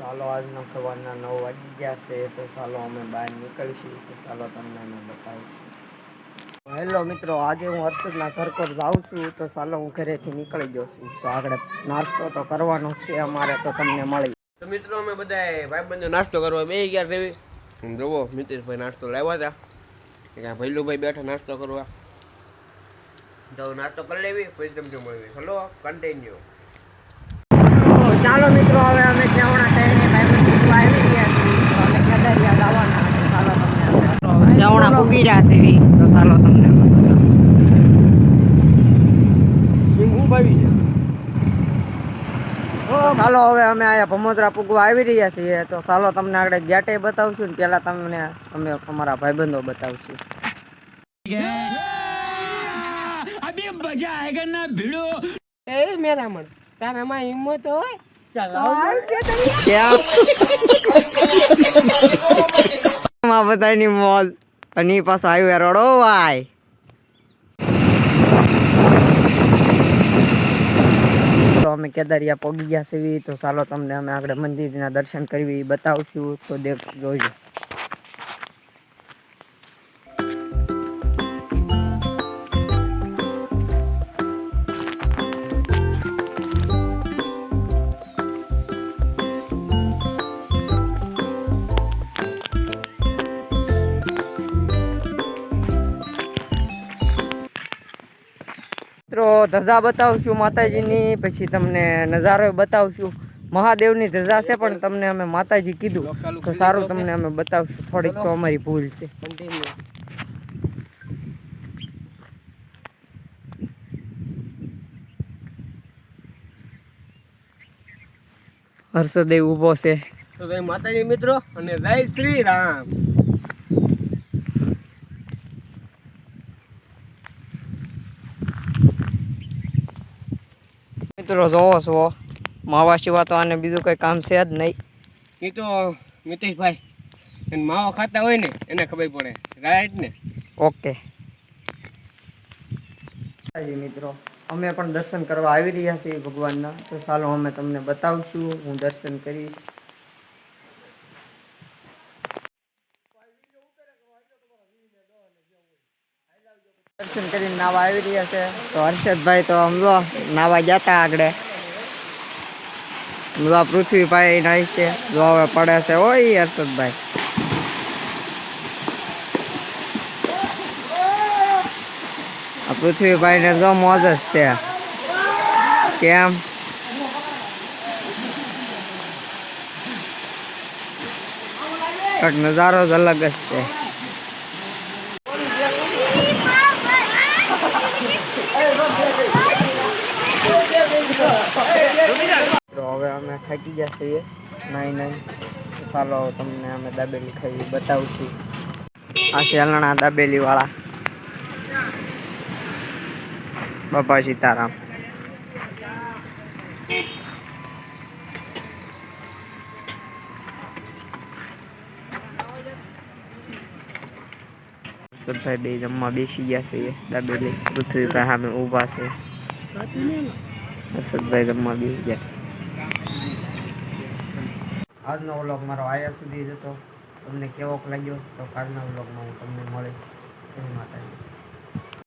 ચાલો, આજના સવારના નવ વાગી ગયા છે, તો ચાલો અમે બહાર નીકળીશું. તો ચાલો તમને અમે બતાવીશું. હેલો મિત્રો, આજે હું હર્ષદના ઘર પર જાઉં છું, તો ચાલો હું ઘરેથી નીકળી ગયો છું. તો આગળ નાસ્તો તો કરવાનો છે અમારે, તો તમને મળી. તો મિત્રો, અમે બધા ભાઈબંધો નાસ્તો કરવા બે ગયા રેવી જોવો, મિતેશભાઈ નાસ્તો લાવ્યા હતા. ભૈલુભાઈ બેઠા નાસ્તો કરવા. તો નાસ્તો કરી લેવી, પછી તમને મળવી ચલો કન્ટિન્યુ ચાલો મિત્રો હવે અમે ચેવણા થઈને ભાઈબંધ આવી ગયા છીએ તો અમે કેદારિયા જવાના ચાલો તમને ચેવણા પૂગી રહ્યા છે તો ચાલો તમને ચાલો હવે અમે અહીંયા ભમોદરા પૂગવા આવી રહ્યા છીએ તો ચાલો તમને આગળ ગેટે બતાવશું ને પહેલા તમને અમે અમારા ભાઈબંધો બતાવશું. એ મેરામણ તારામાં હિંમત હોય? માં બધાની મોજ. અને પાછો આવ્યો રોડો ભાઈ. તો અમે કેદારિયા પગી ગયા છીએ, તો ચાલો તમને અમે આગળ મંદિરના દર્શન કરવી બતાવશું. તો દેખ, જોઈજો. મિત્રો ધજા બતાવશું માતાજીની પછી તમને નજારો બતાવશું. મહાદેવની ધજા છે પણ તમને અમે માતાજી કીધું. તો સારું તમને અમે બતાવશું. થોડીક તો અમારી ભૂલ છે. હર્ષદેવ ઊભો છે. તો માતાજી મિત્રો અને જય શ્રી રામ. મિત્રો જોવો છો માવા સિવા તો આને બીજું કઈ કામ છે જ નહીં. એ તો મિતેશભાઈ એને માવા ખાતા હોય ને એને ખબર પડે. રાઈટ ને? ઓકે. મિત્રો અમે પણ દર્શન કરવા આવી રહ્યા છીએ ભગવાનના. તો ચાલો અમે તમને બતાવશું હું દર્શન કરીશ. દર્શન કરીને નાવા આવી રહ્યા છે તો હર્ષદભાઈ તો હમલો નાવા જતા આગળ. જો પૃથ્વીભાઈ નાય છે. જો હવે પડે છે. ઓય, હર્ષદભાઈ. આ પૃથ્વીભાઈને જો મોજ છે. કેમ? કંઈક નજારો જ અલગ જ છે તો હવે અમે થાકી ગયા એ. નાઈ નાઈ. ચાલો તમને અમે દાબેલી ખાઈ બતાવશું. આ શેલણા દાબેલી વાળા બાપા સીતારામ. ભાઈ બે જમવા બેસી ગયા છે દાબેલી. પૃથ્વીભાઈ સામે ઊભા છે. હર્ષદભાઈ જમવા બેસી ગયા. આજનો વ્લોગ મારો આયા સુધી જ હતો. તમને કેવોક લાગ્યો તો કાલના વ્લોગમાં હું તમને મળીશ. એની માતાજી.